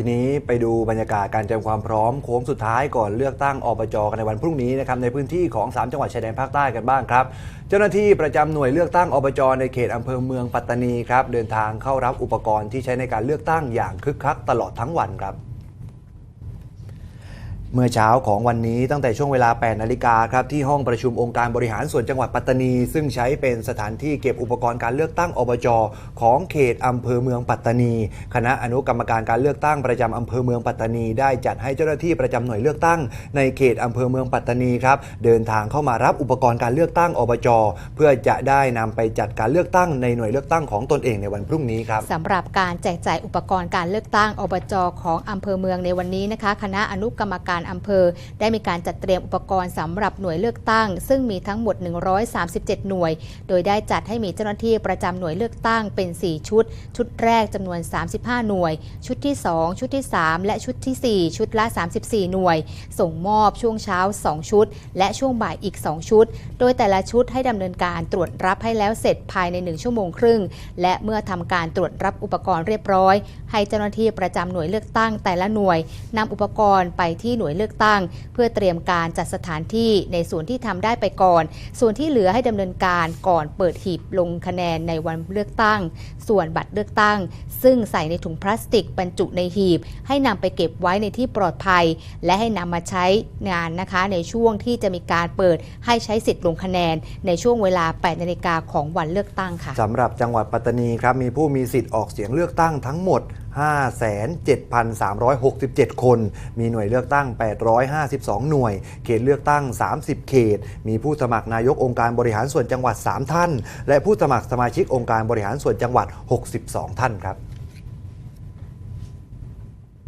ทีนี้ไปดูบรรยากาศการเตรียมความพร้อมโค้งสุดท้ายก่อนเลือกตั้งอบจกันในวันพรุ่งนี้นะครับในพื้นที่ของ 3 จังหวัดชายแดนภาคใต้กันบ้างครับ เจ้าหน้าที่ประจำหน่วยเลือกตั้งอบจในเขตอำเภอเมืองปัตตานีครับเดินทางเข้ารับอุปกรณ์ที่ใช้ในการเลือกตั้งอย่างคึกคักตลอดทั้งวันครับ เมื่อเช้าของวันนี้ตั้งแต่ช่วงเวลา 8 นาฬิกาครับที่ห้องประชุมองค์การบริหารส่วนจังหวัดปัตตานี ซึ่งใช้เป็นสถานที่เก็บอุปกรณ์การเลือกตั้งอบจของเขตอำเภอเมืองปัตตานี คณะอนุกรรมการการเลือกตั้งประจำอำเภอเมืองปัตตานี ได้จัดให้เจ้าหน้าที่ประจำหน่วยเลือกตั้ง ในเขตอำเภอเมืองปัตตานีครับเดินทางเข้ามารับอุปกรณ์การเลือกตั้งอบจเพื่อจะได้นำไปจัดการเลือกตั้งในหน่วยเลือกตั้งของตนเองในวันพรุ่งนี้ครับสำหรับการแจกจ่ายอุปกรณ์การเลือกตั้งอบจของอำเภอเมืองในวันนี้นะคะ คณะอนุกรรมการอำเภอ ได้มีการจัดเตรียมอุปกรณ์สำหรับหน่วยเลือกตั้ง ซึ่งมีทั้งหมด 137 หน่วย โดยได้จัดให้มีเจ้าหน้าที่ประจำหน่วยเลือกตั้งเป็น 4 ชุด ชุดแรกจำนวน 35 หน่วย ชุดที่ 2 ชุดที่ 3 และชุดทีสี่ 4 ชุดละ 34 หน่วย ส่งมอบช่วงเช้า 2 ชุด และช่วงบ่ายอีก 2 ชุด โดยแต่ละชุดให้ดำเนินการตรวจรับให้แล้วเสร็จภายใน 1 ชั่วโมงครึ่ง และเมื่อทำการตรวจรับอุปกรณ์เรียบร้อย ให้เจ้าหน้าที่ประจำหน่วยเลือกตั้งแต่ละหน่วยนำอุปกรณ์ไปที่หน่วยเลือกตั้ง เพื่อเตรียมการจัดสถานที่ในส่วนที่ทำได้ไปก่อน ส่วนที่เหลือให้ดำเนินการก่อนเปิดหีบลงคะแนนในวันเลือกตั้ง ส่วนบัตรเลือกตั้ง ซึ่งใส่ในถุงพลาสติกบรรจุในหีบ ให้นำไปเก็บไว้ในที่ปลอดภัย และให้นำมาใช้งานนะคะในช่วงที่จะมีการเปิดให้ใช้สิทธิ์ลงคะแนน ในช่วงเวลา 8 นาฬิกาของวันเลือกตั้งค่ะสำหรับจังหวัดปัตตานีครับมีผู้มีสิทธิ์ออกเสียงเลือกตั้งทั้งหมด57,367 คน มีหน่วยเลือกตั้ง 852 หน่วย เขตเลือกตั้ง 30 เขต มีผู้สมัครนายกองค์การบริหารส่วนจังหวัด 3 ท่าน และผู้สมัครสมาชิกองค์การบริหารส่วนจังหวัด 62 ท่านครับ